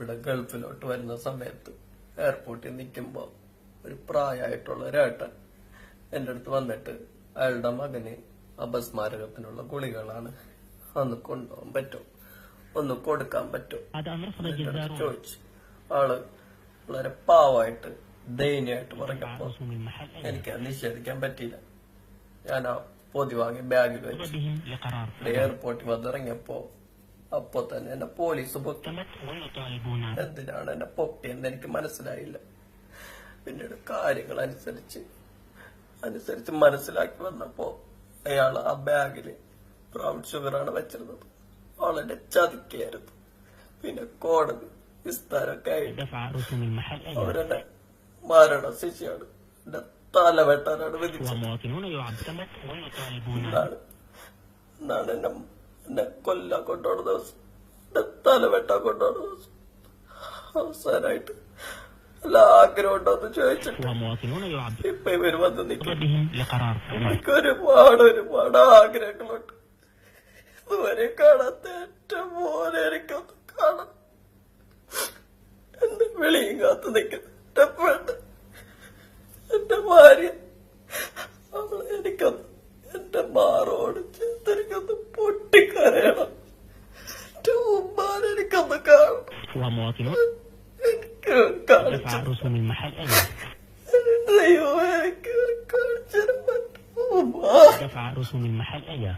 ഇവിടെ ഗൾഫിലോട്ട് വരുന്ന സമയത്ത് എയർപോർട്ടിൽ നിൽക്കുമ്പോൾ ഒരു പ്രായമായിട്ടുള്ള ഒരേട്ടൻ എന്റെ അടുത്ത് വന്നിട്ട് അയാളുടെ മകന് അപസ്മാരകത്തിനുള്ള ഗുളികളാണ് അന്ന് കൊണ്ടുപോകാൻ പറ്റും ഒന്ന് കൊടുക്കാൻ പറ്റും ചോദിച്ചു. ആൾ വളരെ പാവായിട്ട് ദയനീയായിട്ട് പറഞ്ഞപ്പോ എനിക്ക് നിഷേധിക്കാൻ പറ്റിയില്ല. ഞാൻ ആ പൊതി വാങ്ങി ബാഗിൽ വെച്ച് എയർപോർട്ടിൽ വന്നിറങ്ങിയപ്പോ അപ്പൊ തന്നെ എന്നെ പോലീസ് എന്തിനാണ് എന്നെ പൊട്ടിയെന്ന് എനിക്ക് മനസ്സിലായില്ല. പിന്നീട് കാര്യങ്ങൾ അനുസരിച്ച് അനുസരിച്ച് മനസ്സിലാക്കി വന്നപ്പോ അയാൾ ആ ബാഗിൽ ബ്രൗൺ ഷുഗറാണ് വെച്ചിരുന്നത്. വളരെ ചതിക്കായിരുന്നു പിന്നെ കോടതി വിസ്താരമൊക്കെ ആയിട്ട് അവരെന്നെ മരണ ശിക്ഷയാണ് എന്റെ തലവെട്ടാനാണ് വിധിച്ചത്. എന്നാണ് എന്നാണ് എന്നെ എന്നെ കൊല്ലാൻ കൊണ്ടോണ ദിവസം എന്നെ തല വെട്ടാൻ കൊണ്ടാണ് ദിവസം. അവസാനായിട്ട് എല്ലാ ആഗ്രഹം ഉണ്ടോന്ന് ചോദിച്ചിട്ട് ഇപ്പൊ ഇവർ വന്ന് നിൽക്കും. ഒരുപാട് ഒരുപാട് ആഗ്രഹങ്ങളുണ്ട്. ഇതുവരെ കാണാത്ത ഏറ്റവും പോലെ എനിക്കൊന്ന് കാണാം എന്റെ വെളിയും കാത്തു നിൽക്കുന്നു എന്റെ പെണ്ണ് എന്റെ ഭാര്യ. അവളെ എനിക്കൊന്ന് എന്റെ മാറോട് ومواطنون دفع رسوم المحل أيضا أيوة. دفع رسوم المحل أيضا أيوة.